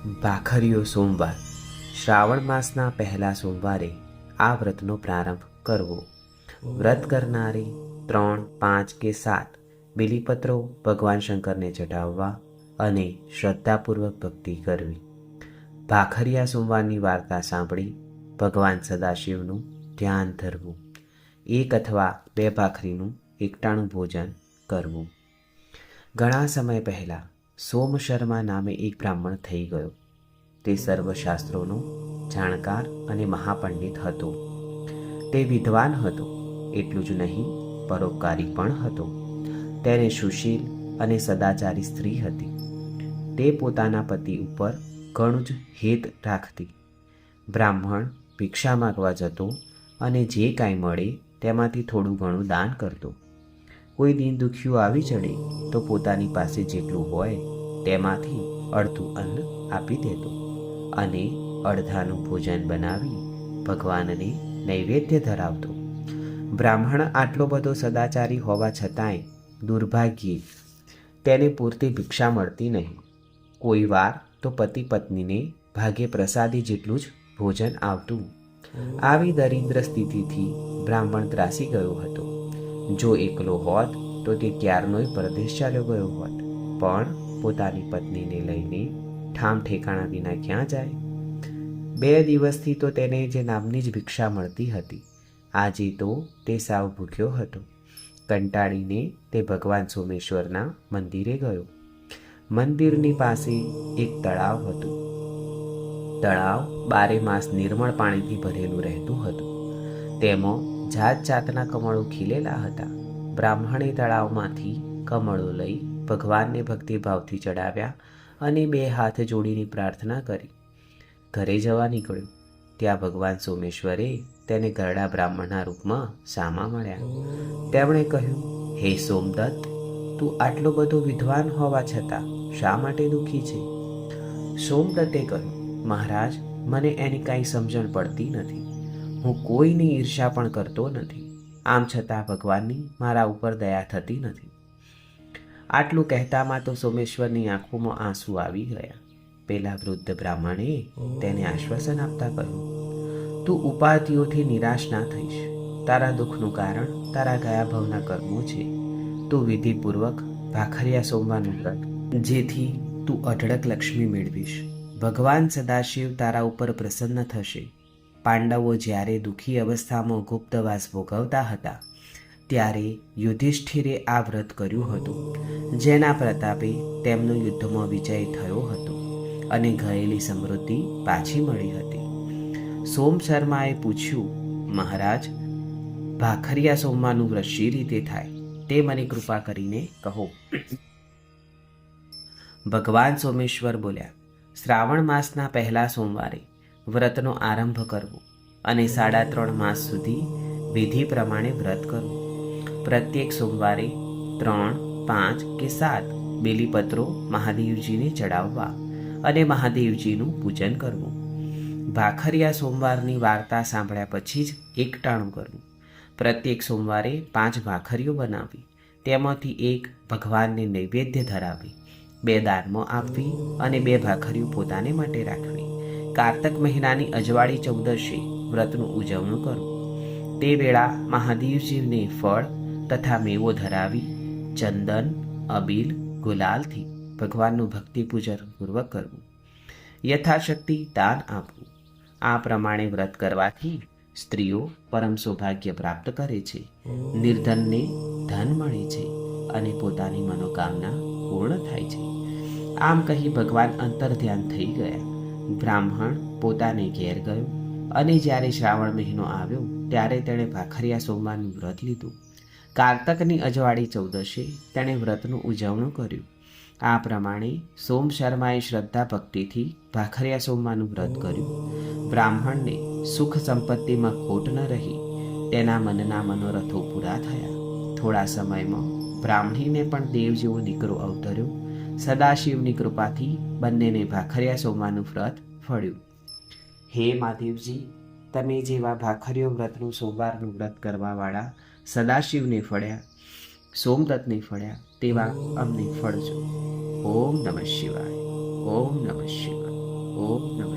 ભાખરીયો સોમવાર. શ્રાવણ માસના પહેલા સોમવારે આ વ્રતનો પ્રારંભ કરવો. વ્રત કરનારે ત્રણ, પાંચ કે સાત બિલીપત્રો ભગવાન શંકરને ચઢાવવા અને શ્રદ્ધાપૂર્વક ભક્તિ કરવી. ભાખરિયા સોમવારની વાર્તા સાંભળી ભગવાન સદાશિવનું ધ્યાન ધરવું. એક અથવા બે ભાખરીનું એકટાણું ભોજન કરવું. ઘણા સમય પહેલાં સોમ શર્મા નામે એક બ્રાહ્મણ થઈ ગયો. તે સર્વશાસ્ત્રોનો જાણકાર અને મહાપંડિત હતો. તે વિદ્વાન હતો, એટલું જ નહીં, પરોપકારી પણ હતો. તેને સુશીલ અને સદાચારી સ્ત્રી હતી. તે પોતાના પતિ ઉપર ઘણું જ હેત રાખતી. બ્રાહ્મણ ભિક્ષા માગવા જતો અને જે કાંઈ મળે તેમાંથી થોડું ઘણું દાન કરતો. કોઈ દિન દુખ્યું આવી ચડે તો પોતાની પાસે જેટલું હોય તેમાંથી અડધું અન્ન આપી દેતો અને અડધાનું ભોજન બનાવી ભગવાનને નૈવેદ્ય ધરાવતો. બ્રાહ્મણ આટલો બધો સદાચારી હોવા છતાંય દુર્ભાગ્યે તેને પૂરતી ભિક્ષા મળતી નહીં. કોઈ વાર તો પતિ પત્નીને ભાગે પ્રસાદી જેટલું જ ભોજન આવતું. આવી દરિદ્ર સ્થિતિથી બ્રાહ્મણ ત્રાસી ગયો હતો. જો એકલો હોત તો તે ક્યારનોય પરદેશ ચાલ્યો ગયો હોત. પણ પોતાની પત્નીને લઈને ઠામ ઠેકાણા વિના ક્યાં જાય? બે દિવસથી તો તેને જે નામની જ ભિક્ષા મળતી હતી, આજે તો તે સાવ ભૂખ્યો હતો. કંટાળીને તે ભગવાન સોમેશ્વરના મંદિરે ગયો. મંદિરની પાસે એક તળાવ હતું. તળાવ બારે માસ નિર્મળ પાણીથી ભરેલું રહેતું હતું. તેમાં જાત જાતના કમળો ખીલેલા હતા. બ્રાહ્મણે તળાવમાંથી કમળો લઈ ભગવાનને ભક્તિભાવથી ચડાવ્યા અને બે હાથ જોડીની પ્રાર્થના કરી. ઘરે જવા નીકળ્યું. ત્યાં ભગવાન સોમેશ્વરે તેને ગરડા બ્રાહ્મણના રૂપમાં સામા મળ્યા. તેમણે કહ્યું, હે સોમદત્ત, તું આટલો બધો વિદ્વાન હોવા છતાં શા માટે દુઃખી છે? સોમદત્તે કહ્યું, મહારાજ, મને એની કાંઈ સમજણ પડતી નથી. હું કોઈની ઈર્ષા પણ કરતો નથી. આમ છતાં ભગવાનની મારા ઉપર દયા થતી નથી. આટલું કહેતામાં તો સોમેશ્વરની આંખોમાં આંસુ આવી ગયા. પેલા વૃદ્ધ બ્રાહ્મણે તેને આશ્વાસન આપતા કહ્યું, તું ઉપાધિઓથી નિરાશ ના થઈશ. તારા દુઃખનું કારણ તારા ગયા ભવના કર્મો છે. તું વિધિપૂર્વક ભાખરિયા સોમવાનું વ્રત, જેથી તું અઢળક લક્ષ્મી મેળવીશ. ભગવાન સદાશિવ તારા ઉપર પ્રસન્ન થશે. પાંડવો જ્યારે દુઃખી અવસ્થામાં ગુપ્તવાસ ભોગવતા હતા ત્યારે યુધિષ્ઠિરે આ વ્રત કર્યું હતું. જેના પ્રતાપે તેમનો યુદ્ધમાં વિજય થયો હતો અને ગયેલી સમૃદ્ધિ પાછી મળી હતી. સોમ શર્માએ પૂછ્યું, મહારાજ, ભાખરિયા સોમવાનું વ્રત શી રીતે થાય? તે મને કૃપા કરીને કહો. ભગવાન સોમેશ્વર બોલ્યા, શ્રાવણ માસના પહેલા સોમવારે વ્રતનો આરંભ કરવો અને સાડા ત્રણ માસ સુધી વિધિ પ્રમાણે વ્રત કરવું પ્રત્યેક સોમવારે ત્રણ, પાંચ કે સાત બેલીપત્રો મહાદેવજીને ચડાવવા અને મહાદેવજીનું પૂજન કરવું. ભાખરિયા સોમવારની વાર્તા સાંભળ્યા પછી જ એકટાણું કરવું. પ્રત્યેક સોમવારે પાંચ ભાખરીઓ બનાવવી. તેમાંથી એક ભગવાનને નૈવેદ્ય ધરાવવી. બે દાનમાં આપવી અને બે ભાખરીઓ પોતાને માટે રાખવી. કારતક મહિનાની અજવાળી ચૌદશી વ્રતનું ઉજવણું કરવું. તે વેળા મહાદેવજીને ફળ તથા મેવો ધરાવી ચંદન, અબીલ, ગુલાલથી ભગવાનનું ભક્તિ પૂજન પૂર્વક કરવું. યથાશક્તિ દાન આપવું. આ પ્રમાણે વ્રત કરવાથી સ્ત્રીઓ પરમ સૌભાગ્ય પ્રાપ્ત કરે છે. નિર્ધનને ધન મળે છે અને પોતાની મનોકામના પૂર્ણ થાય છે. આમ કહી ભગવાન અંતર ધ્યાન થઈ ગયા. બ્રાહ્મણ પોતાને ઘેર ગયો અને જ્યારે શ્રાવણ મહિનો આવ્યો, ત્યારે તેણે ભાખરિયા સોમવારનું વ્રત લીધું. કારતકની અજવાળી ચૌદશે તેણે વ્રતનું ઉજવણું કર્યું. આ પ્રમાણે સોમ શર્માએ શ્રદ્ધા ભક્તિથી ભાખરિયા સોમવાનું વ્રત કર્યું. બ્રાહ્મણને સુખ સંપત્તિમાં ખોટ ન રહી, તેના મનના મનોરથો પૂરા થયા. થોડા સમયમાં બ્રાહ્મણીને પણ દેવ જેવો દીકરો અવતર્યો. સદાશિવની કૃપાથી બંનેને ભાખરિયા સોમવાનું વ્રત ફળ્યું. હે મહાદેવજી તમે જેવા ભાખરીઓ વ્રતનું સોમવારનું વ્રત કરવાવાળા સદાશિવને ફળ્યા સોમદત્તને ફળ્યા, તેવા અમને ફળજો. ઓમ નમઃ શિવાય, ઓમ નમઃ શિવાય, ઓમ નમઃ